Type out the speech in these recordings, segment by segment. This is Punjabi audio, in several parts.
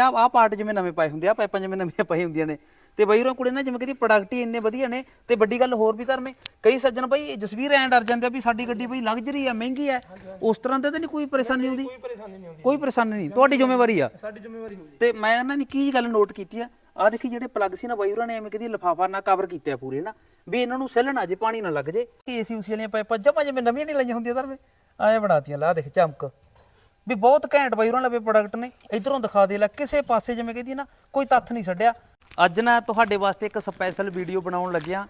ਆ ਆ ਪਾਰਟ ਜਿਵੇਂ ਨਵੇਂ ਪਾਏ ਹੁੰਦੇ ਆ ਪਾਈਪਾਂ ਜਿਵੇਂ ਨਵੀਆਂ ਪਾਈ ਹੁੰਦੀਆਂ ਨੇ। ਤੇ ਬਈ ਉਹਨਾਂ ਕੋਲੇ ਨਾ ਜਿਵੇਂ ਕਹਿੰਦੀ ਪ੍ਰੋਡਕਟ ਹੀ ਇੰਨੇ ਵਧੀਆ ਨੇ ਤੇ ਵੱਡੀ ਗੱਲ ਹੋਰ ਵੀ ਧਰਮੇ ਕਈ ਸੱਜਣ ਬਈ ਜਸਵੀਰ ਐਂ ਡਰ ਜਾਂਦੇ ਆ ਵੀ ਸਾਡੀ ਗੱਡੀ ਬਈ ਲਗਜ਼ਰੀ ਆ ਮਹਿੰਗੀ ਆ। ਉਸ ਤਰ੍ਹਾਂ ਤੇ ਤਾਂ ਨਹੀਂ ਕੋਈ ਪਰੇਸ਼ਾਨੀ ਆਉਂਦੀ ਕੋਈ ਪਰੇਸ਼ਾਨੀ ਨਹੀਂ ਆਉਂਦੀ ਕੋਈ ਪਰੇਸ਼ਾਨੀ ਨਹੀਂ। ਤੁਹਾਡੀ ਜ਼ਿੰਮੇਵਾਰੀ ਆ। ਸਾਡੀ ਜ਼ਿੰਮੇਵਾਰੀ ਹੋਊਗੀ ਤੇ ਮੈਂ ਇਹਨਾਂ ਦੀ ਕੀ ਗੱਲ ਨੋਟ ਕੀਤੀ ਆ। ਆ ਦੇਖੀ ਜਿਹੜੇ ਪਲੱਗ ਸੀ ਨਾ ਬਾਈ ਹੋਰਾਂ ਨੇ ਐਵੇਂ ਕਦੀ ਲਫਾਫਾ ਨਾਲ ਕਵਰ ਕੀਤੇ ਆ ਪੂਰੇ ਨਾ। ਵੀ ਇਹਨਾਂ ਨੂੰ ਸੈੱਲ ਨਾ ਜੇ ਪਾਣੀ ਨਾ ਲੱਗ ਜੇ। ਏਸੀ ਉਸੀ ਵਾਲੀਆਂ ਪਾਈਪਾਂ ਜਮਾ ਜਿਵੇਂ ਨਵੀਆਂ ਨਹੀਂ ਲਾਈਆਂ ਹੁੰਦੀਆਂ ਧਰਮੇ। ਐਂ ਬਣਾਤੀਆਂ ਲਾ ਦੇਖ ਚਮਕ। ਵੀ ਬਹੁਤ ਘੈਂਟ ਬਾਈ ਹੋਰਾਂ ਲਵੇ ਪ੍ਰੋਡਕਟ ਨੇ। ਇਧਰੋਂ ਦਿਖਾ ਦੇ ਲੈ, ਕਿਸੇ ਪਾਸੇ ਜਿਵੇਂ ਕਹਿੰਦੀ ਨਾ, ਕੋਈ ਤੱਥ ਨਹੀਂ ਛੱਡਿਆ। ਅੱਜ ਨਾ ਤੁਹਾਡੇ ਵਾਸਤੇ ਇੱਕ ਸਪੈਸ਼ਲ ਵੀਡੀਓ ਬਣਾਉਣ ਲੱਗਿਆ।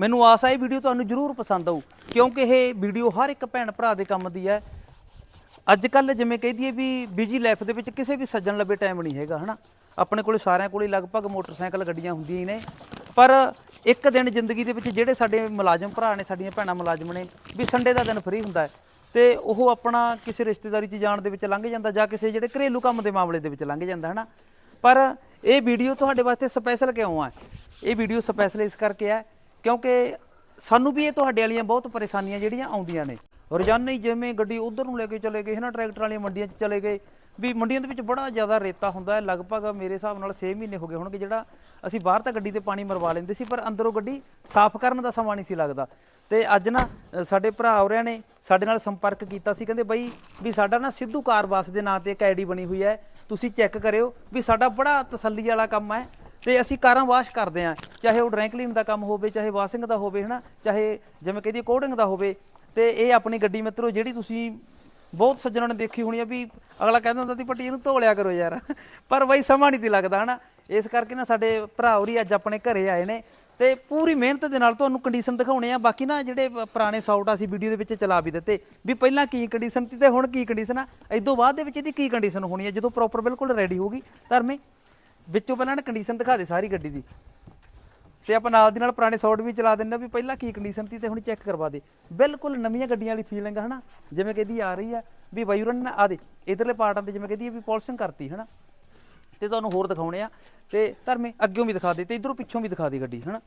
ਮੈਨੂੰ ਆਸ ਆ ਇਹ ਵੀਡੀਓ ਤੁਹਾਨੂੰ ਜ਼ਰੂਰ ਪਸੰਦ ਆਊ, ਕਿਉਂਕਿ ਇਹ ਵੀਡੀਓ ਹਰ ਇੱਕ ਭੈਣ ਭਰਾ ਦੇ ਕੰਮ ਦੀ ਹੈ। ਅੱਜ ਕੱਲ ਜਿਵੇਂ ਕਹਿ ਦਈਏ ਵੀ ਬਿਜ਼ੀ ਲਾਈਫ ਦੇ ਵਿੱਚ ਕਿਸੇ ਵੀ ਸੱਜਣ ਲੱਭੇ ਟਾਈਮ ਨਹੀਂ ਹੈਗਾ, ਹਨਾ? ਆਪਣੇ ਕੋਲੇ ਸਾਰਿਆਂ ਕੋਲੇ ਲਗਭਗ ਮੋਟਰਸਾਈਕਲ ਗੱਡੀਆਂ ਹੁੰਦੀਆਂ ਹੀ ਨੇ। ਪਰ ਇੱਕ ਦਿਨ ਜ਼ਿੰਦਗੀ ਦੇ ਵਿੱਚ ਜਿਹੜੇ ਸਾਡੇ ਮੁਲਾਜ਼ਮ ਭਰਾ ਨੇ, ਸਾਡੀਆਂ ਭੈਣਾਂ ਮੁਲਾਜ਼ਮ ਨੇ, ਵੀ ਸੰਡੇ ਦਾ ਦਿਨ ਫ੍ਰੀ ਹੁੰਦਾ ਹੈ। ਤੇ ਉਹ ਆਪਣਾ ਕਿਸੇ ਰਿਸ਼ਤੇਦਾਰੀ 'ਚ ਜਾਣ ਦੇ ਵਿੱਚ ਲੰਘ ਜਾਂਦਾ ਜਾਂ ਕਿਸੇ ਜਿਹੜੇ ਘਰੇਲੂ ਕੰਮ ਦੇ ਮਾਮਲੇ ਦੇ ਵਿੱਚ ਲੰਘ ਜਾਂਦਾ, ਹਨਾ? ਪਰ ਇਹ ਵੀਡੀਓ ਤੁਹਾਡੇ ਵਾਸਤੇ ਸਪੈਸ਼ਲ ਕਿਉਂ ਆ? ਇਹ ਵੀਡੀਓ ਸਪੈਸ਼ਲ ਇਸ ਕਰਕੇ ਹੈ ਕਿਉਂਕਿ ਸਾਨੂੰ ਵੀ ਇਹ ਤੁਹਾਡੇ ਵਾਲੀਆਂ ਬਹੁਤ ਪਰੇਸ਼ਾਨੀਆਂ ਜਿਹੜੀਆਂ ਆਉਂਦੀਆਂ ਨੇ। ਰੋਜ਼ਾਨਾ ਹੀ ਜਿਵੇਂ ਗੱਡੀ ਉਧਰ ਨੂੰ ਲੈ ਕੇ ਚਲੇ ਗਏ, ਹਨਾ, ਟਰੈਕਟਰ ਵਾਲੀਆਂ ਮੰਡੀਆਂ 'ਚ ਚਲੇ ਗਏ ਵੀ ਮੰਡੀਆਂ ਦੇ ਵਿੱਚ ਬੜਾ ਜ਼ਿਆਦਾ ਰੇਤਾ ਹੁੰਦਾ ਹੈ। ਲਗਭਗ ਮੇਰੇ ਹਿਸਾਬ ਨਾਲ 6 ਮਹੀਨੇ ਹੋ ਗਏ ਹੋਣਗੇ ਜਿਹੜਾ ਅਸੀਂ ਬਾਹਰ ਤਾਂ ਗੱਡੀ ਤੇ ਪਾਣੀ ਮਰਵਾ ਲੈਂਦੇ ਸੀ, ਪਰ ਅੰਦਰੋਂ ਗੱਡੀ ਸਾਫ਼ ਕਰਨ ਦਾ ਸਮਾਂ ਨਹੀਂ ਸੀ ਲੱਗਦਾ। ਤੇ ਅੱਜ ਨਾ ਸਾਡੇ ਭਰਾ ਹੋਰਿਆਂ ਨੇ ਸਾਡੇ ਨਾਲ ਸੰਪਰਕ ਕੀਤਾ ਸੀ, ਕਹਿੰਦੇ ਬਈ ਵੀ ਸਾਡਾ ਨਾ ਸਿੱਧੂ ਕਾਰ ਬੱਸ ਦੇ ਨਾਂ ਤੇ ਇੱਕ ਆਈਡੀ ਬਣੀ ਹੋਈ ਹੈ। ਤੁਸੀਂ ਚੈੱਕ ਕਰਿਓ ਵੀ ਸਾਡਾ ਬੜਾ ਤਸੱਲੀ ਵਾਲਾ ਕੰਮ ਹੈ ਤੇ ਅਸੀਂ ਕਾਰਾਂ ਵਾਸ਼ ਕਰਦੇ ਆਂ ਚਾਹੇ ਉਹ ਡਰੈਂਕ ਦਾ ਕੰਮ ਹੋਵੇ, ਚਾਹੇ ਵਾਸ਼ਿੰਗ ਦਾ ਹੋਵੇ, ਹਨਾ? ਚਾਹੇ ਜਿਵੇਂ ਕਹਿੰਦੀ ਕੋਡਿੰਗ ਦਾ ਹੋਵੇ। ਤੇ ਇਹ ਆਪਣੀ ਗੱਡੀ ਮਿੱਤਰੋ, ਜਿਹੜੀ ਤੁਸੀਂ ਬਹੁਤ ਸੱਜਣਾਂ ਨੇ ਦੇਖੀ ਹੋਣੀ ਆ ਵੀ ਅਗਲਾ ਕਹਿੰਦਾ ਹੁੰਦਾ ਸੀ ਪੱਟੀ ਇਹਨੂੰ ਧੋ ਲਿਆ ਕਰੋ ਯਾਰ। ਪਰ ਬਈ ਸਮਾਂ ਨਹੀਂ ਤੀ ਲੱਗਦਾ, ਹਨਾ? ਇਸ ਕਰਕੇ ਨਾ ਸਾਡੇ ਭਰਾ ਹੋਰੀ ਅੱਜ ਆਪਣੇ ਘਰੇ ਆਏ ਨੇ ਤੇ ਪੂਰੀ ਮਿਹਨਤ ਦੇ ਨਾਲ ਤੁਹਾਨੂੰ ਕੰਡੀਸ਼ਨ ਦਿਖਾਉਣੇ ਆ। ਬਾਕੀ ਨਾ ਜਿਹੜੇ ਪੁਰਾਣੇ ਸ਼ਾਟ ਅਸੀਂ ਵੀਡੀਓ ਦੇ ਵਿੱਚ ਚਲਾ ਵੀ ਦਿੱਤੇ। ਵੀ ਪਹਿਲਾਂ ਕੀ ਕੰਡੀਸ਼ਨ ਸੀ ਤੇ ਹੁਣ ਕੀ ਕੰਡੀਸ਼ਨ ਆ? ਇਦੋਂ ਬਾਅਦ ਦੇ ਵਿੱਚ ਇਹਦੀ ਕੀ ਕੰਡੀਸ਼ਨ ਹੋਣੀ ਹੈ ਜਦੋਂ ਪ੍ਰੋਪਰ ਬਿਲਕੁਲ ਰੈਡੀ ਹੋਊਗੀ, ਧਰਮੇ, ਵਿੱਚੋਂ ਪਹਿਲਾਂ ਨਾ ਕੰਡੀਸ਼ਨ ਦਿਖਾ ਦੇ ਸਾਰੀ ਗੱਡੀ ਦੀ। ਤੇ ਆਪਾਂ ਨਾਲ ਦੀ ਨਾਲ ਪੁਰਾਣੇ ਸ਼ਾਟ ਵੀ ਚਲਾ ਦਿੰਦੇ ਆ ਵੀ ਪਹਿਲਾਂ ਕੀ ਕੰਡੀਸ਼ਨ ਸੀ ਤੇ ਹੁਣ ਚੈੱਕ ਕਰਵਾ ਦੇ। ਬਿਲਕੁਲ ਨਵੀਆਂ ਗੱਡੀਆਂ ਵਾਲੀ ਫੀਲਿੰਗ ਹਨਾ। ਜਿਵੇਂ ਕਹਿੰਦੀ ਆ ਰਹੀ ਆ ਵੀ ਬਾਈਰਨ ਆ ਦੇ, ਇਧਰਲੇ ਪਾਰਟਾਂ ਤੇ ਜਿਵੇਂ ਕਹਿੰਦੀ ਆ ਵੀ ਪੋਲਿਸ਼ਿੰਗ ਕਰਤੀ ਹਨਾ। ਤੇ ਤੁਹਾਨੂੰ ਹੋਰ ਦਿਖਾਉਣੇ ਆ। ਤੇ ਧਰਮੇ, ਅੱਗਿਓਂ ਵੀ ਦਿਖਾ ਦੇ ਤੇ ਇਧਰੋਂ ਪਿੱਛੋਂ ਵੀ ਦਿਖਾ ਦੇ ਗੱਡੀ, ਹਨਾ।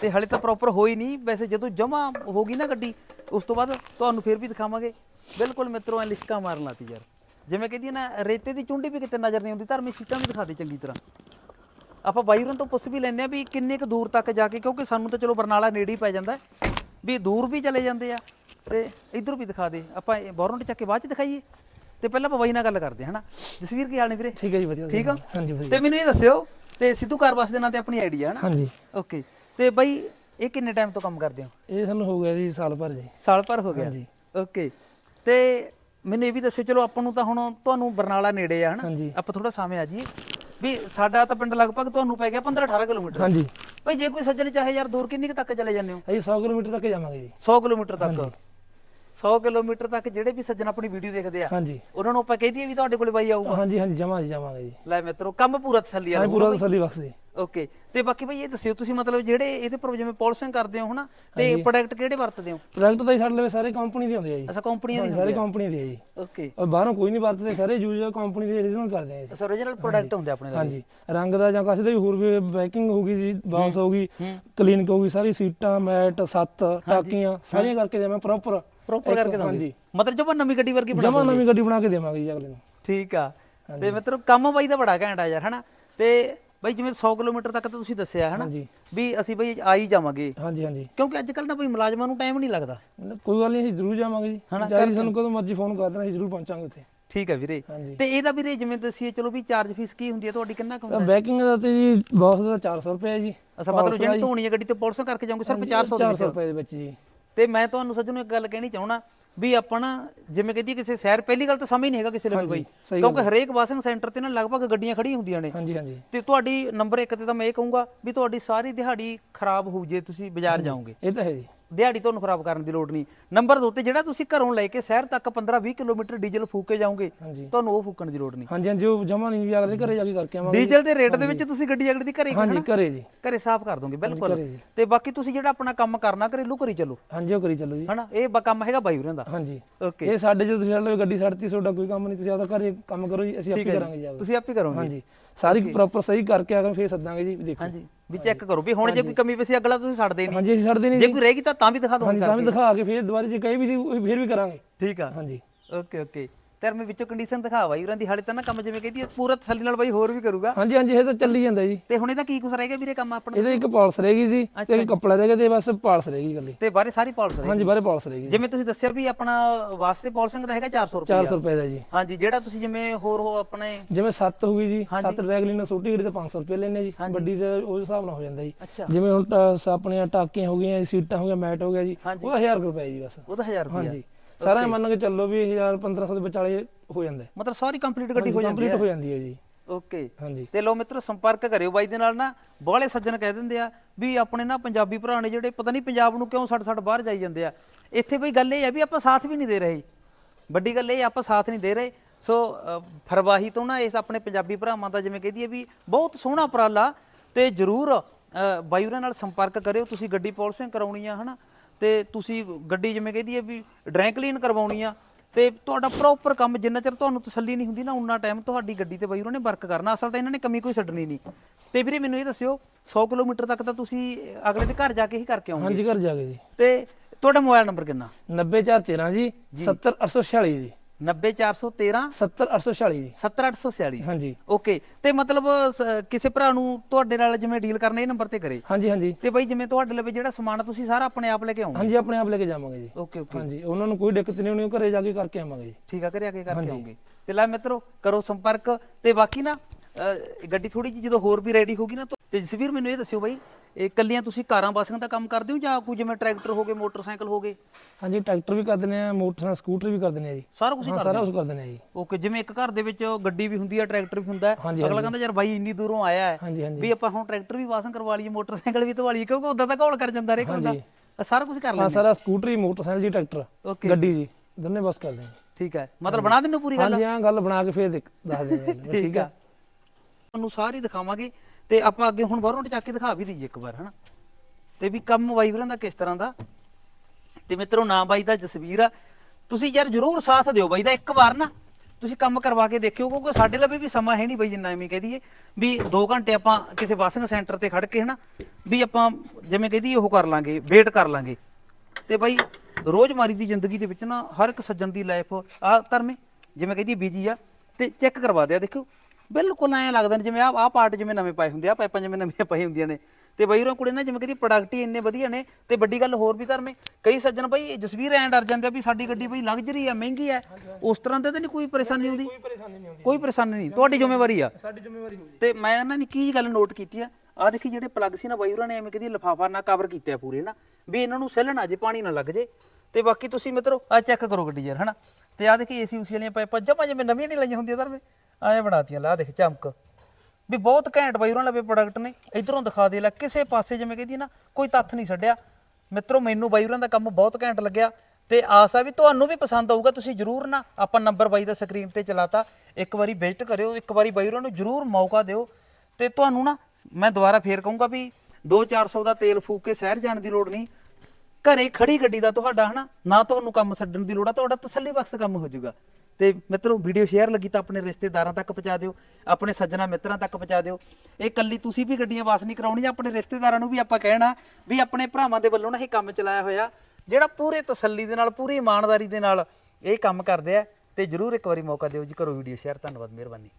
ਤੇ ਹਲੇ ਤਾਂ ਪ੍ਰੋਪਰ ਹੋਈ ਨਹੀਂ। ਵੈਸੇ ਜਦੋਂ ਜਮਾ ਹੋ ਗਈ ਨਾ ਗੱਡੀ, ਉਸ ਤੋਂ ਬਾਅਦ ਤੁਹਾਨੂੰ ਫਿਰ ਵੀ ਦਿਖਾਵਾਂਗੇ। ਬਿਲਕੁਲ ਮਿੱਤਰੋ, ਐ ਲਿਸ਼ਕਾ ਮਾਰਨ ਲਾਤੀ ਯਾਰ। ਜਿਵੇਂ ਕਹਿੰਦੀ ਆ ਨਾ, ਰੇਤੇ ਦੀ ਚੁੰਡੀ ਵੀ ਕਿਤੇ ਨਜ਼ਰ ਨਹੀਂ ਆਉਂਦੀ। ਧਰਮੇ, ਸੀਟਾਂ ਵੀ ਦਿਖਾ ਦੇ ਚੰਗੀ ਤਰ੍ਹਾਂ। ਆਪਾਂ ਬਾਈਰਨ ਤੋਂ ਪੁੱਛ ਵੀ ਲੈਂਦੇ ਆ ਵੀ ਕਿੰਨੇ ਕੁ ਦੂਰ ਤੱਕ ਜਾ ਕੇ ਕਿਉਂਕਿ ਸਾਨੂੰ ਤਾਂ ਚਲੋ ਬਰਨਾਲਾ ਨੇੜੇ ਹੀ ਪੈ ਜਾਂਦਾ ਹੈ, ਵੀ ਦੂਰ ਵੀ ਚਲੇ ਜਾਂਦੇ ਆ। ਤੇ ਇਧਰ ਵੀ ਦਿਖਾ ਦੇ ਆਪਾਂ ਬੌਰਨ ਤੇ ਚੱਕ ਕੇ ਬਾਅਦ ਚ ਦਿਖਾਈਏ। ਤੇ ਪਹਿਲਾਂ ਆਪਾਂ ਬਾਈ ਨਾਲ ਗੱਲ ਕਰਦੇ ਹਾਂ ਹਨਾ? ਜਸਵੀਰ ਕੀ ਹਾਲ ਨੇ ਵੀਰੇ? ਠੀਕ ਹੈ ਜੀ ਵਧੀਆ ਠੀਕ ਆ? ਹਾਂਜੀ ਵਧੀਆ। ਤੇ ਮੈਨੂੰ ਇਹ ਦੱਸਿਓ ਤੇ ਸਿੱਧੂ ਕਾਰਵਾਸ ਦੇ ਨਾਂ ਤੇ ਆਪਣੀ ਆਈਡੀਆ ਹੈ ਨਾ ਹਾਂਜੀ। ਓਕੇ ਤੇ ਬਾਈ ਇਹ ਕਿੰਨੇ ਟਾਈਮ ਤੋਂ ਕੰਮ ਕਰਦੇ ਹੋ? ਇਹ ਸਾਨੂੰ ਹੋ ਗਿਆ ਜੀ ਸਾਲ ਭਰ ਜੀ। ਸਾਲ ਭਰ ਹੋ ਗਿਆ? ਹਾਂਜੀ। ਓਕੇ ਤੇ ਮੈਨੂੰ ਇਹ ਵੀ ਦੱਸਿਓ ਚਲੋ ਆਪਾਂ ਨੂੰ ਤਾਂ ਹੁਣ ਤੁਹਾਨੂੰ ਬਰਨਾਲਾ ਨੇੜੇ ਆ ਹਨਾ? ਹਾਂਜੀ। ਆਪਾਂ ਥੋੜਾ ਸਾਵੇਂ ਆ ਜਾਈਏ। ਵੀ ਸਾਡਾ ਤਾਂ ਪਿੰਡ ਲਗਭਗ ਤੁਹਾਨੂੰ ਪੈ ਗਿਆ 15 18 ਕਿਲੋਮੀਟਰ। ਹਾਂਜੀ। ਭਾਈ ਜੇ ਕੋਈ ਸੱਜਣ ਚਾਹੇ ਯਾਰ ਦੂਰ ਕਿੰਨੀ ਕੁ ਤੱਕ ਚਲੇ ਜਾਂਦੇ ਹੋ? ਅਸੀਂ 100 ਕਿਲੋਮੀਟਰ ਤੱਕ ਜਾਵਾਂਗੇ ਜੀ। 100 ਕਿਲੋਮੀਟਰ ਤੱਕ। 100 ਕਿਲੋਮੀਟਰ ਤੱਕ ਜਿਹੜੇ ਵੀ ਸੱਜਣ ਆਪਣੀ ਵੀਡੀਓ ਦੇਖਦੇ ਆ ਹਾਂਜੀ। ਉਹਨਾਂ ਨੂੰ ਆਪਾਂ ਕਹਿ ਦਈਏ ਵੀ ਤੁਹਾਡੇ ਕੋਲੇ ਬਾਈ ਆਊਗਾ। ਹਾਂਜੀ ਹਾਂਜੀ ਜਮਾ ਜੀ ਜਾਵਾਂਗੇ ਜੀ। ਲੈ ਮਿੱਤਰੋ ਕੰਮ ਪੂਰਾ ਤਸੱਲੀ ਵਾਲਾ ਪੂਰਾ ਤਸੱਲੀ ਬਖਸ਼ ਜੀ। ਓਕੇ। ਤੇ ਬਾਕੀ ਭਾਈ ਇਹ ਦੱਸਿਓ ਤੁਸੀਂ ਮਤਲਬ ਜਿਹੜੇ ਇਹਦੇ ਪਰ ਜਿਵੇਂ ਪਾਲਿਸ਼ਿੰਗ ਕਰਦੇ ਹੋ ਹਨਾ? ਤੇ ਪ੍ਰੋਡਕਟ ਕਿਹੜੇ ਵਰਤਦੇ ਹੋ? ਪ੍ਰੋਡਕਟ ਤਾਂ ਜੀ ਸਾਡੇ ਲਈ ਸਾਰੇ ਕੰਪਨੀ ਦੇ ਆਉਂਦੇ ਆ ਜੀ। ਅਸਾ ਕੰਪਨੀਆਂ ਦੀ ਸਾਰੇ ਕੰਪਨੀ ਦੇ ਆ ਜੀ। ਓਕੇ। ਔਰ ਬਾਹਰੋਂ ਕੋਈ ਨਹੀਂ ਵਰਤਦੇ ਸਾਰੇ ਯੂਜ਼ ਕੰਪਨੀ ਦੇ origignal ਕਰਦੇ ਆ ਜੀ। ਅਸਾ origignal ਪ੍ਰੋਡਕਟ ਹੁੰਦੇ ਆਪਣੇ ਨਾਲ ਹਾਂਜੀ। ਰੰਗ ਦਾ ਜਾਂ ਕਿਸੇ ਦਾ ਵੀ ਹੋਰ ਵੀ ਬੈਕਿੰਗ ਹੋਊਗੀ ਜੀ ਬਾਉਂਸ ਹੋਊਗੀ ਕਲੀਨਿਕ ਹੋਊਗੀ ਸਾਰੀ ਸੀਟਾਂ ਮੈਟ ਸੱਤ ਟਾਕੀਆਂ ਸਾਰੀਆਂ ਕਰਕੇ ਦੇਵਾਂ ਪ੍ਰੋਪਰ ਪ੍ਰੋਪਰ ਕਰਕੇ ਦੋਗੇ ਹਾਂਜੀ। ਮਤਲਬ ਜਮਾ ਨਵੀਂ ਗੱਡੀ ਵਰਗੀ ਬਣਾ ਜਮਾ ਨਵੀਂ ਗੱਡੀ ਬਣਾ ਕੇ ਦੇਵਾਂਗੇ ਜੀ ਅਗਲੇ ਨੂੰ। ਠੀਕ ਆ। ਤੇ ਮਿੱਤਰੋ ਕੰਮ ਬਾਈ ਦਾ ਬੜਾ ਘੈਂਟ ਆ ਯਾਰ ਹਨਾ? ਤੇ ਬਾਈ ਜਿਵੇਂ 100 ਕਿਲੋਮੀਟਰ ਤੱਕ ਤਾਂ ਤੁਸੀਂ ਦੱਸਿਆ ਹਨਾ? ਹਾਂਜੀ। ਵੀ ਅਸੀਂ ਬਈ ਆ ਹੀ ਜਾਵਾਂਗੇ। ਹਾਂਜੀ ਹਾਂਜੀ। ਕਿਉਂਕਿ ਅੱਜ ਕੱਲ ਨਾ ਬਈ ਮੁਲਾਜ਼ਮਾਂ ਨੂੰ ਟਾਈਮ ਨਹੀਂ ਲੱਗਦਾ। ਕੋਈ ਗੱਲ ਨਹੀਂ ਅਸੀਂ ਜ਼ਰੂਰ ਜਾਵਾਂਗੇ ਜੀ। ਚਾਹੇ ਸਾਨੂੰ ਕਦੋਂ ਮਰਜ਼ੀ ਫੋਨ ਕਰ ਦੇਣਾ ਅਸੀਂ ਜ਼ਰੂਰ ਪਹੁੰਚਾਂਗੇ ਉੱਥੇ। ਠੀਕ ਹੈ ਵੀਰੇ। ਹਾਂਜੀ। ਤੇ ਇਹਦਾ ਵੀਰੇ ਜਿਵੇਂ ਦੱਸੀਏ ਚਲੋ ਵੀ ਚਾਰਜ ਫੀਸ ਕੀ ਹੁੰਦੀ ਹੈ ਤੁਹਾਡੀ ਕਿੰਨਾ ਕੁ ਹੁੰਦਾ ਬੈਕਿੰਗ ਦਾ ਤੇ ਜੀ ਬਾਕਸ ਦਾ 400 ਰੁਪਏ ਹੈ ਜੀ। ਅਸਾ ਮਤਲਬ ਜਿਹੜੀ ਧੋਣੀ ਹੈ ਗੱਡੀ ਤੇ ਪੁਲਿਸ ਕਰਕੇ ਜਾਓਗੇ ਸਿਰਫ 400 ਦੇ 400 ਰੁਪਏ ਦੇ ਵਿੱਚ ਜੀ। ਤੇ ਮੈਂ ਤੁਹਾਨੂੰ ਸੱਜਣੋ ਇੱਕ ਗੱਲ ਕਹਿਣੀ ਚਾਹਣਾ ਵੀ ਆਪਾਂ ਨਾ ਜਿਵੇਂ ਕਹਦੀ ਕਿਸੇ ਸ਼ਹਿਰ ਪਹਿਲੀ ਗੱਲ ਤਾਂ ਸਮਝ ਨਹੀਂ ਹੈਗਾ ਕਿਸੇ ਲਈ ਵੀ ਬਾਈ ਕਿਉਂਕਿ ਹਰੇਕ ਵਾਸ਼ਿੰਗ ਸੈਂਟਰ ਤੇ ਨਾ ਲਗਭਗ ਗੱਡੀਆਂ ਖੜੀਆਂ ਹੁੰਦੀਆਂ ਨੇ। ਹਾਂਜੀ ਹਾਂਜੀ। ਤੇ ਤੁਹਾਡੀ ਨੰਬਰ 1 ਤੇ ਤਾਂ ਮੈਂ ਇਹ ਕਹੂੰਗਾ ਵੀ ਤੁਹਾਡੀ ਸਾਰੀ ਦਿਹਾੜੀ ਖਰਾਬ ਹੋਊ ਜੇ ਤੁਸੀਂ ਬਾਜ਼ਾਰ ਜਾਓਗੇ। ਇਹ ਤਾਂ ਹੈ ਜੀ। ਦਿਹਾੜੀ ਤੁਹਾਨੂੰ ਖਰਾਬ ਕਰਨ ਦੀ ਲੋੜ ਨਹੀਂ। ਨੰਬਰ 2 ਤੇ ਜਿਹੜਾ ਤੁਸੀਂ ਘਰੋਂ ਲੈ ਕੇ ਸ਼ਹਿਰ ਤੱਕ 15-20 ਕਿਲੋਮੀਟਰ ਡੀਜ਼ਲ ਫੂਕ ਕੇ ਜਾਓਗੇ ਹਾਂਜੀ। ਤੁਹਾਨੂੰ ਉਹ ਫੂਕਣ ਦੀ ਲੋੜ ਨਹੀਂ। ਹਾਂਜੀ ਹਾਂਜੀ ਉਹ ਜਮਾ ਨਹੀਂ ਜੀ ਅਗਲੇ ਘਰੇ ਜਾ ਕੇ ਕਰਕੇ ਆਵਾਂਗੇ ਡੀਜ਼ਲ ਦੇ ਰੇਟ ਦੇ ਵਿੱਚ ਤੁਸੀਂ ਗੱਡੀ ਅਗਲੇ ਦੀ ਘਰੇ ਹਾਂਜੀ ਘਰੇ ਜੀ। ਘਰੇ ਸਾਫ਼ ਕਰ ਦੋਗੇ ਬਿਲਕੁਲ। ਘਰੇ ਜੀ। ਤੇ ਬਾਕੀ ਤੁਸੀਂ ਜਿਹੜਾ ਆਪਣਾ ਕੰਮ ਕਰਨਾ ਘਰੇਲੂ ਕਰੀ ਚੱਲੋ। ਹਾਂਜੀ ਉਹ ਕਰੀ ਚੱਲੋ ਜੀ। ਹਨਾ ਇਹ ਬ- ਕੰਮ ਹੈਗਾ ਬਾਈ ਹੋਰਾਂ ਦਾ। ਹਾਂਜੀ। ਓਕੇ ਇਹ ਸਾਡੇ ਜਦੋਂ ਤੁਸੀਂ ਸਾਡੇ ਗੱਡੀ ਛੱਡਤੀ ਤੁਹਾਡਾ ਕੋਈ ਕੰਮ ਨਹੀਂ ਤੁਸੀਂ ਆਪਦਾ ਘਰੇ ਕੰਮ ਕਰੋ ਜੀ ਅਸੀਂ ਆਪੇ ਕਰਾਂਗੇ ਜੀ ਆਪਦਾ। ਤੁਸੀਂ ਆਪੇ ਕਰੋਗੇ। ਹਾਂਜੀ। ਸਾਰੀ ਪ੍ਰੋਪਰ ਸਹੀ ਕਰਕੇ ਅਗਰ ਫੇਰ ਸੱਦਾਂਗੇ ਜੀ ਦੇਖੋ। ਹਾਂਜੀ। ਵੀ ਚੈੱਕ ਕਰੋ ਵੀ ਹੁਣ ਜੇ ਕੋਈ ਕਮੀ ਪੇਸ਼ੀ ਅਗਲਾ ਤੁਸੀਂ ਛੱਡਦੇ ਨਹੀਂ। ਹਾਂਜੀ ਅਸੀਂ ਛੱਡਦੇ ਨਹੀਂ ਜੇ ਕੋਈ ਰਹੇਗੀ ਤਾਂ ਤਾਂ ਵੀ ਦਿਖਾ ਹਾਂਜੀ ਦੋਗੇ ਤਾਂ ਵੀ ਦਿਖਾ ਕੇ ਫੇਰ ਦੁਬਾਰਾ ਜੇ ਕਹੇ ਵੀ ਦੀ, ਫੇਰ ਵੀ ਕਰਾਂਗੇ। ਠੀਕ ਆ। ਹਾਂਜੀ। Okay okay. ਤੇ ਮੈਂ ਵਿੱਚੋਂ ਕੰਡੀਸ਼ਨ ਦਿਖਾ ਬਾਈ ਉਹਨਾਂ ਦੀ ਹਾਲੇ ਤਾਂ ਨਾ ਕੰਮ ਜਿਵੇਂ ਕਹਿੰਦੀ ਪੂਰਾ ਤਸੱਲੀ ਨਾਲ ਬਾਈ ਹੋਰ ਵੀ ਕਰੂਗਾ। ਹਾਂਜੀ ਹਾਂਜੀ ਇਹ ਤਾਂ ਚੱਲੀ ਜਾਂਦਾ ਜੀ। ਤੇ ਹੁਣ ਇਹਦਾ ਕੀ ਕੁਛ ਰਹਿ ਗਿਆ ਵੀਰੇ ਕੰਮ ਆਪਣਾ? ਇਹਦੇ ਇੱਕ ਪਾਲਸ ਰਹੇਗੀ ਜੀ ਤੇ ਇੱਕ ਕੱਪੜਾ ਰਹਿ ਗਿਆ ਤੇ ਬਸ ਪਾਲਸ ਰਹੇਗੀ ਗੱਲੀ ਤੇ ਬਾਰੇ ਸਾਰੀ ਪਾਲਿਸ਼ ਰਹੇਗੀ ਹਾਂਜੀ ਬਾਰੇ ਪਾਲਸ ਰਹੇਗੀ ਜਿਵੇਂ ਤੁਸੀਂ ਦੱਸਿਆ ਵੀ ਆਪਣਾ ਵਾਸਤੇ ਪਾਲਿਸ਼ਿੰਗ ਦਾ ਹੈਗਾ 400 ਰੁਪਏ 400 ਰੁਪਏ ਦਾ ਜੀ। ਹਾਂਜੀ ਜਿਹੜਾ ਤੁਸੀਂ ਜਿਵੇਂ ਹੋਰ ਹੋ ਆਪਣੇ ਜਿਵੇਂ 7 ਹੋਊਗੀ ਜੀ 7 ਡਰੈਗਲਿਨ ਛੋਟੀ ਗੱਡੀ ਤੇ 500 ਰੁਪਏ ਲੈਣੇ ਜੀ। ਵੱਡੀ ਤੇ ਉਸ ਹਿਸਾਬ ਨਾਲ ਹੋ ਜਾਂਦਾ ਜੀ। ਅੱਛਾ। ਜਿਵੇਂ ਹੁਣ ਤਾਂ ਸ- ਆਪਣੀਆਂ ਟਾਕੀਆਂ ਹੋ ਗਈਆਂ ਸੀਟਾਂ ਹੋ ਗਿਆ ਮੈਟ ਹੋ ਗਿਆ ਜੀ ਉਹ 1000 ਰੁਪਏ ਜੀ ਬਸ। ਉਹਦਾ 1000 ਰੁਪਏ ਹਾਂਜੀ। ਸਾਰਾ ਮੰਨ ਕੇ ਚੱਲੋ ਵੀ 1000 1500 ਦੇ ਵਿਚਾਲੇ ਹੋ ਜਾਂਦਾ। ਮਤਲਬ ਸਾਰੀ ਕੰਪਲੀਟ ਗੱਡੀ ਹੋ ਜਾਂਦੀ ਕੰਪਲੀਟ ਹੈ। ਹੋ ਜਾਂਦੀ ਹੈ ਜੀ। ਓਕੇ ਹਾਂਜੀ। ਤੇ ਲੋ ਮਿੱਤਰੋ ਸੰਪਰਕ ਕਰਿਓ ਬਾਈ ਦੇ ਨਾਲ ਨਾ। ਬਾਹਲੇ ਸੱਜਣ ਕਹਿ ਦਿੰਦੇ ਆ ਵੀ ਆਪਣੇ ਨਾ ਪੰਜਾਬੀ ਭਰਾ ਨੇ ਜਿਹੜੇ ਪਤਾ ਨਹੀਂ ਪੰਜਾਬ ਨੂੰ ਕਿਉਂ ਛੱਡ ਛੱਡ ਬਾਹਰ ਜਾਈ ਜਾਂਦੇ ਆ। ਇੱਥੇ ਬਈ ਗੱਲ ਇਹ ਆ ਵੀ ਆਪਾਂ ਸਾਥ ਵੀ ਨਹੀਂ ਦੇ ਰਹੇ। ਵੱਡੀ ਗੱਲ ਇਹ ਆ, ਆਪਾਂ ਸਾਥ ਨਹੀਂ ਦੇ ਰਹੇ। ਸੋ ਅ, ਫਰਵਾਹੀ ਤੋਂ ਨਾ ਇਸ ਆਪਣੇ ਪੰਜਾਬੀ ਭਰਾਵਾਂ ਦਾ ਜਿਵੇਂ ਕਹਦੀ ਵੀ ਬਹੁਤ ਸੋਹਣਾ ਉਪਰਾਲਾ। ਤੇ ਜਰੂਰ ਬਾਈ ਉਹਨਾਂ ਨਾਲ ਸੰਪਰਕ ਕਰਿਓ। ਤੁਸੀਂ ਗੱਡੀ ਪਾਲਿਸ਼ਿੰਗ ਕਰਾਉਣੀ ਆ ਹਨਾ? ਤੇ ਤੁਸੀਂ ਗੱਡੀ ਜਿਵੇਂ ਕਹਦੀ ਵੀ ਡਰਾਈ ਕਲੀਨ ਕਰਵਾਉਣੀ ਆ ਤੇ ਤੁਹਾਡਾ ਪ੍ਰੋਪਰ ਕੰਮ ਜਿੰਨਾ ਚਿਰ ਤੁਹਾਨੂੰ ਤਸੱਲੀ ਨਹੀਂ ਹੁੰਦੀ ਨਾ ਉਨਾ ਟਾਈਮ ਤੁਹਾਡੀ ਗੱਡੀ ਤੇ ਬਾਈ ਉਹਨਾਂ ਨੇ ਵਰਕ ਕਰਨਾ। ਅਸਲ ਤਾਂ ਇਹਨਾਂ ਨੇ ਕਮੀ ਕੋਈ ਛੱਡਣੀ ਨਹੀਂ। ਤੇ ਵੀਰੇ ਮੈਨੂੰ ਇਹ ਦੱਸਿਓ 100 ਕਿਲੋਮੀਟਰ ਤੱਕ ਤਾਂ ਤੁਸੀਂ ਅਗਲੇ ਦੇ ਘਰ ਜਾ ਕੇ ਹੀ ਕਰਕੇ ਆਉਂਗੇ। ਹਾਂਜੀ ਘਰ ਜਾ ਕੇ ਜੀ। ਤੇ ਤੁਹਾਡਾ ਮੋਬਾਈਲ ਨੰਬਰ ਕਿੰਨਾ? 90413 ਜੀ 70846 ਜੀ। 90413 70846 ਜੀ। 70846 ਹਾਂਜੀ। ਓਕੇ ਤੇ ਮਤਲਬ ਸ- ਕਿਸੇ ਭਰਾ ਨੂੰ ਤੁਹਾਡੇ ਨਾਲ ਜਿਵੇਂ ਡੀਲ ਕਰਨਾ ਇਹ ਨੰਬਰ ਤੇ ਕਰੇ। ਹਾਂਜੀ ਹਾਂਜੀ। ਤੇ ਬਾਈ ਜਿਵੇਂ ਤੁਹਾਡੇ ਲਵੇ ਜਿਹੜਾ ਸਮਾਨ ਤੁਸੀਂ ਸਾਰਾ ਆਪਣੇ ਆਪ ਲੈ ਕੇ ਆਉਂਗੇ ਹਾਂਜੀ ਆਪਣੇ ਆਪ ਲੈ ਕੇ ਜਾਵਾਂਗੇ ਜੀ। Okay okay. ਹਾਂਜੀ ਉਹਨਾਂ ਨੂੰ ਕੋਈ ਦਿੱਕਤ ਨਹੀਂ ਹੋਣੀ ਉਹ ਘਰੇ ਜਾ ਕੇ ਕਰਕੇ ਆਵਾਂਗੇ ਜੀ। ਠੀਕ ਆ ਘਰੇ ਆ ਕੇ ਕਰਕੇ ਆਉਂਗੇ ਤੇ ਲੈ ਮਿੱਤਰੋ ਕਰੋ ਸੰਪਰਕ। ਤੇ ਬਾਕੀ ਨਾ ਗੱਡੀ ਥੋੜੀ ਜਿਹੀ ਜਦੋਂ ਹੋਰ ਵੀ ਰੈਡੀ ਹੋਗੀ ਨਾ ਤਾਂ- ਤੇ ਜਸਵੀਰ ਮੈਨੂੰ ਇਹ ਦੱਸਿਓ ਬਾਈ ਇਹ ਕੱਲੀਆਂ ਤੁਸੀਂ ਕਾਰਾਂ ਬਾਸੀਆਂ ਦਾ ਕੰਮ ਕਰਦੇ ਹੋ ਜਾਂ ਕੋਈ ਜਿਵੇਂ ਟਰੈਕਟਰ ਹੋ ਗਏ ਮੋਟਰਸਾਈਕਲ ਹੋ ਗਏ? ਹਾਂਜੀ ਟਰੈਕਟਰ ਵੀ ਕਰ ਦਿੰਦੇ ਆ ਮੋਟਰਸਾਈਕਲ ਸਕੂਟਰ ਵੀ ਕਰ ਦਿੰਦੇ ਆ ਜੀ। ਸਾਰਾ ਕੁਝ ਹਾਂ ਸਾਰਾ ਕੁਝ ਕਰ ਦਿੰਦੇ ਆ ਜੀ। ਓਕੇ ਜਿਵੇਂ ਇੱਕ ਘਰ ਦੇ ਵਿੱਚ ਗੱਡੀ ਵੀ ਹੁੰਦੀ ਹੈ ਟਰੈਕਟਰ ਵੀ ਹੁੰਦਾ ਹੈ। ਹਾਂਜੀ, ਅਗਲਾ ਕਹਿੰਦਾ ਯਾਰ ਬਾਈ ਇੰਨੀ ਦੂਰੋਂ ਆਇਆ ਹੈ। ਹਾਂਜੀ ਹਾਂਜੀ। ਵੀ ਆਪਾਂ ਹੁਣ ਟਰੈਕਟਰ ਵੀ ਵਾਸਨ ਕਰਵਾ ਲਈਏ ਮੋਟਰਸਾਈਕਲ ਵੀ ਧਵਾ ਲਈਏ ਕਿਉਂਕਿ ਉਦਾਂ ਤਾਂ ਘੋਲ ਕਰ ਜਾਂਦਾ ਰੇ ਹੁੰਦਾ ਸਾਰਾ ਕੁਝ ਕਰ ਹਾਂ ਲੈਂਦੇ ਸਾਰਾ ਸਕੂਟਰ ਮੋਟਰਸਾਈਕਲ ਜੀ ਟਰੈਕਟਰ ਓਕੇ। ਗੱਡੀ ਜੀ ਦੋਨੇ ਬਸ ਕਰ ਦਿੰਦੇ ਠੀਕ ਹੈ। ਮਤਲਬ ਬਣਾ ਦਿੰਦੇ ਹੋ ਪੂਰੀ ਗੱਲ? ਹਾਂਜੀ ਹਾਂ ਗੱਲ ਬਣਾ ਕੇ ਫੇਰ ਦੇਖ- ਦੱਸ ਦਿੰਦੇ ਆ ਠੀਕ ਆ ਤੁਹਾਨੂੰ ਸਾਰੀ ਦਿਖਾਵਾਂਗੇ। ਤੇ ਆਪਾਂ ਅੱਗੇ ਹੁਣ ਬਾਹਰੋਂ ਚੱਕ ਕੇ ਦਿਖਾ ਵੀ ਦਈਏ ਇੱਕ ਵਾਰ, ਹਨਾ? ਤੇ ਵੀ ਕੰਮ ਵਾਈਬਰਾਂ ਦਾ ਕਿਸ ਤਰ੍ਹਾਂ ਦਾ? ਤੇ ਮਿੱਤਰੋ ਨਾਮ ਬਾਈ ਦਾ ਜਸਵੀਰ ਆ। ਤੁਸੀਂ ਯਾਰ ਜਰੂਰ ਸਾਥ ਦਿਓ ਬਾਈ ਦਾ, ਇੱਕ ਵਾਰ ਨਾ। ਤੁਸੀਂ ਕੰਮ ਕਰਵਾ ਕੇ ਦੇਖਿਓ, ਕਿਉਂਕਿ ਸਾਡੇ ਲਈ ਵੀ ਸਮਾਂ ਹੈ ਨਹੀਂ ਬਈ, ਜਿੰਨਾ ਐਵੇਂ ਕਹਿ ਦਈਏ। ਵੀ 2 ਘੰਟੇ ਆਪਾਂ ਕਿਸੇ ਵਾਸ਼ਿੰਗ ਸੈਂਟਰ ਤੇ ਖੜ ਕੇ, ਹਨਾ, ਵੀ ਆਪਾਂ ਜਿਵੇਂ ਕਹਿ ਦਈਏ ਉਹ ਕਰ ਲਾਂਗੇ, ਵੇਟ ਕਰ ਲਾਂਗੇ। ਤੇ ਬਾਈ, ਰੋਜ਼ਮਾਰੀ ਦੀ ਜ਼ਿੰਦਗੀ ਦੇ ਵਿੱਚ ਨਾ ਹਰ ਇੱਕ ਸੱਜਣ ਦੀ ਲਾਈਫ ਆ, ਧਰਮੇ, ਜਿਵੇਂ ਕਹਿ ਦਈਏ ਬੀਜੀ ਆ, ਤੇ ਚੈੱਕ ਕਰਵਾ ਦਿਆ ਦੇਖਿਓ। ਬਿਲਕੁਲ ਐਂ ਲੱਗਦਾ ਨੀ ਜਿਵੇਂ ਆ ਆ ਪਾਰਟ ਜਿਵੇਂ ਨਵੇਂ ਪਾਏ ਹੁੰਦੇ ਆ ਪਾਈਪਾਂ ਜਿਵੇਂ ਨਵੀਆਂ ਪਾਈ ਹੁੰਦੀਆਂ ਨੇ। ਤੇ ਬਾਈ ਉਹਨਾਂ ਕੋਲੇ ਨਾ ਜਿਵੇਂ ਕਹਦੀ ਪ੍ਰੋਡਕਟ ਹੀ ਇੰਨੇ ਵਧੀਆ ਨੇ ਤੇ ਵੱਡੀ ਗੱਲ ਹੋਰ ਵੀ ਧਰਮੇ ਕਈ ਸੱਜਣ ਬਾਈ ਜਸਵੀਰ ਐਂ ਡਰ ਜਾਂਦੇ ਆ ਵੀ ਸਾਡੀ ਗੱਡੀ ਬਈ ਲਗਜ਼ਰੀ ਆ ਮਹਿੰਗੀ ਆ। ਉਸ ਤਰ੍ਹਾਂ ਦੇ ਤਾਂ ਨਹੀਂ ਕੋਈ ਪਰੇਸ਼ਾਨੀ ਆਉਂਦੀ? ਪਰੇਸ਼ਾਨੀ ਨਹੀਂ ਆਉਂਦੀ। ਕੋਈ ਪਰੇਸ਼ਾਨੀ ਨਹੀਂ। ਤੁਹਾਡੀ ਜ਼ਿੰਮੇਵਾਰੀ ਆ। ਸਾਡੀ ਜ਼ਿੰਮੇਵਾਰੀ ਹੋਊਗੀ ਤੇ ਮੈਂ ਇਹਨਾਂ ਦੀ ਕੀ ਗੱਲ ਨੋਟ ਕੀਤੀ ਆ? ਆ ਦੇਖੀ ਜਿਹੜੇ ਪਲੱਗ ਸੀ ਨਾ ਬਾਈ ਹੋਰਾਂ ਨੇ ਐਵੇਂ ਕਹਦੀ ਲਫਾਫਾ ਨਾਲ ਕਵਰ ਕੀਤੇ ਪੂਰੇ ਨਾ ਵੀ ਇਹਨਾਂ ਨੂੰ ਸੈੱਲ ਨਾ ਜੇ ਪਾਣੀ ਨਾ ਲੱਗ ਜੇ। ਤੇ ਬਾਕੀ ਤੁਸੀਂ ਮਿੱਤਰੋ ਆ ਚੈੱਕ ਕਰੋ ਗੱਡੀ ਯਾਰ ਹਨਾ? ਤੇ ਆ ਦੇਖੀ ਏਸੀ ਉਸੀ ਵਾਲੀਆਂ ਪਾਈਪਾਂ ਜਮਾ ਜਿਵੇਂ ਨਵੀਆਂ ਨਹੀਂ ਲਾਈਆਂ ਹੁੰਦੀਆਂ ਧਰਮੇ। ਆਏ ਬਣਾਤੀਆਂ, ਲਾ ਦੇਖ ਚਮਕ। ਵੀ ਬਹੁਤ ਘੈਂਟ ਬਾਈ ਹੋਰਾਂ ਲਵੇ ਪ੍ਰੋਡਕਟ ਨੇ। ਇਧਰੋਂ ਦਿਖਾ ਦੇ, ਲੈ, ਕਿਸੇ ਪਾਸੇ ਜਿਵੇਂ ਕਹਦੀ ਨਾ, ਕੋਈ ਤੱਥ ਨਹੀਂ ਛੱਡਿਆ। ਮਿੱਤਰੋ, ਮੈਨੂੰ ਬਾਈ ਹੋਰਾਂ ਦਾ ਕੰਮ ਬਹੁਤ ਘੈਂਟ ਲੱਗਿਆ ਤੇ ਆਸ ਆ ਵੀ ਤੁਹਾਨੂੰ ਵੀ ਪਸੰਦ ਆਊਗਾ, ਤੁਸੀਂ ਜਰੂਰ ਨਾ ਆਪਾਂ ਨੰਬਰ ਬਾਈ ਦਾ ਸਕਰੀਨ ਤੇ ਚਲਾਤਾ। ਇੱਕ ਵਾਰੀ ਵਿਜ਼ਿਟ ਕਰਿਓ, ਇੱਕ ਵਾਰੀ ਬਾਈ ਉਹਨਾਂ ਨੂੰ ਜਰੂਰ ਮੌਕਾ ਦਿਓ। ਤੇ ਤੁਹਾਨੂੰ ਨਾ, ਮੈਂ ਦੁਬਾਰਾ ਫੇਰ ਕਹੂੰਗਾ ਵੀ 2-400 ਦਾ ਤੇਲ ਫੂਕ ਕੇ ਸ਼ਹਿਰ ਜਾਣ ਦੀ ਲੋੜ ਨਹੀਂ। ਘਰੇ ਖੜੀ ਗੱਡੀ ਦਾ ਤੁਹਾਡਾ ਹਨਾ, ਨਾ ਤੁਹਾਨੂੰ ਕੰਮ ਛੱਡਣ ਦੀ ਲੋੜ ਆ, ਤੁਹਾਡਾ ਤਸੱਲੀ ਬਖਸ਼ ਕੰਮ ਹੋ ਜਾਊਗਾ। ਤੇ ਮਿੱਤਰੋ ਵੀਡੀਓ ਸ਼ੇਅਰ ਲੱਗੀ ਤਾਂ ਆਪਣੇ ਰਿਸ਼ਤੇਦਾਰਾਂ ਤੱਕ ਪਹੁੰਚਾ ਦਿਓ, ਆਪਣੇ ਸੱਜਣਾ ਮਿੱਤਰਾਂ ਤੱਕ ਪਹੁੰਚਾ ਦਿਓ। ਇਹ ਕੱਲੀ ਤੁਸੀਂ ਵੀ ਗੱਡੀਆਂ ਵਾਸ ਨਹੀਂ ਕਰਾਉਣੀਆਂ, ਆਪਣੇ ਰਿਸ਼ਤੇਦਾਰਾਂ ਨੂੰ ਵੀ ਆਪਾਂ ਕਹਿਣਾ ਵੀ ਆਪਣੇ ਭਰਾਵਾਂ ਦੇ ਵੱਲੋਂ ਨਾ ਇਹ ਕੰਮ ਚਲਾਇਆ ਹੋਇਆ, ਜਿਹੜਾ ਪੂਰੇ ਤਸੱਲੀ ਦੇ ਨਾਲ, ਪੂਰੀ ਇਮਾਨਦਾਰੀ ਦੇ ਨਾਲ ਇਹ ਕੰਮ ਕਰਦੇ ਆ, ਤੇ ਜਰੂਰ ਇੱਕ ਵਾਰੀ ਮੌਕਾ ਦਿਓ ਜੀ ਕਰੋ ਵੀਡੀਓ ਸ਼ੇਅਰ ਧੰਨਵਾਦ, ਮਿਹਰਬਾਨੀ।